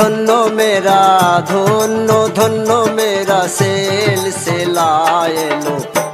ধন্য মেরা ধন্য ধন্য মেরা সেল দিল্লিতে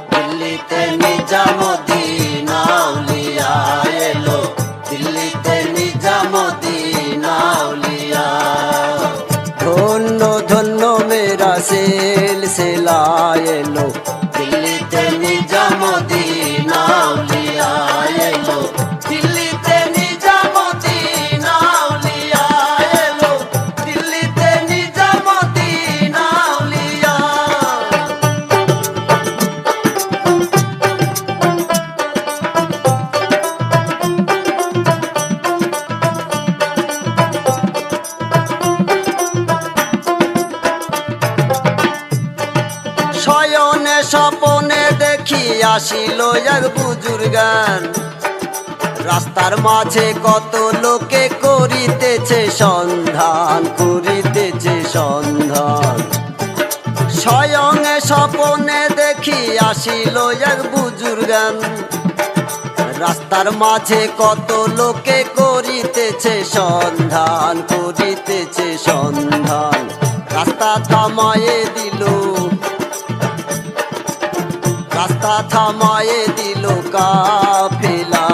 স্বপনে দেখি আসিল এক বুজুর্গান রাস্তার মাঝে কত লোকে করিতেছে সন্ধান করিতেছে সন্ধান। স্বয়ংে স্বপনে দেখি আসিল এক বুজুর্গান রাস্তার মাঝে কত লোকে করিতেছে সন্ধান করিতেছে সন্ধান। রাস্তা থামায়ে দিল রাস্তা থামায়ে দিল কাফেলা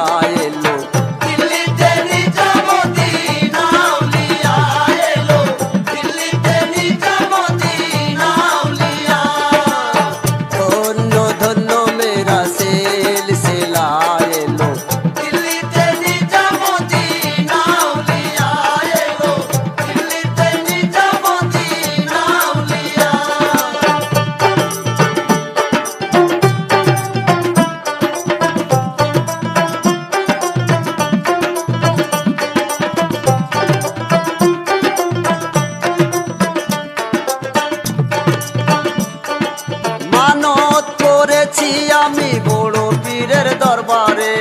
করেছি আমি বড় পীরের দরবারে।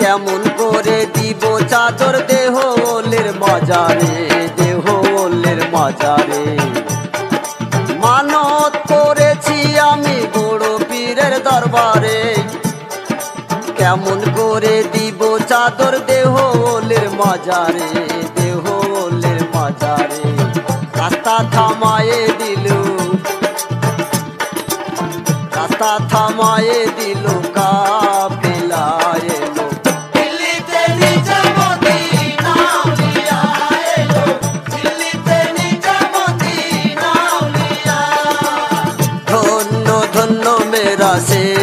কেমন করে দিব চাদর দেহ ওলের মাজারে, দেহ ওলের মাজারে। মানত করেছি আমি বড় পীরের দরবারে। কেমন করে দিব চাদর দেহ ওলের মাজারে, দেহ ওলের মাজারে। রাস্তা থামায়ে দিলু রাস্তা থামায়ে দিল কাফেলা এলো। ধন্য ধন্য মেরা সেল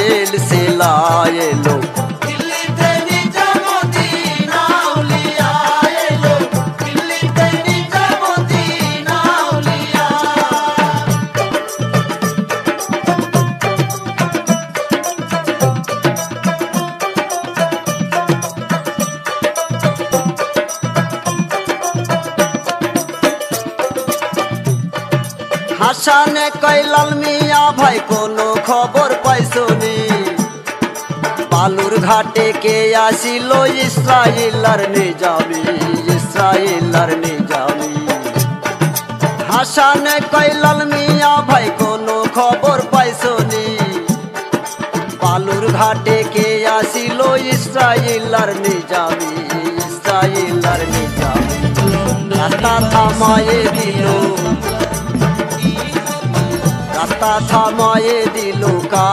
হাসানে কৈলাল মিয়া ভাই, কোনো খবর পাইছনি? বালুর ঘাটে কে আসিল ইসরায়েলার নিজামি ইসরায়েলার নিজামি? হাসানে কৈলাল মিয়া ভাই, কোনো খবর পাইছনি? বালুর ঘাটে কে আসিল ইসরায়েলার নিজামি ইসরায়েলার নিজামি? রাস্তা থামায়ে দিল রাস্তা থামায়ে দিল কা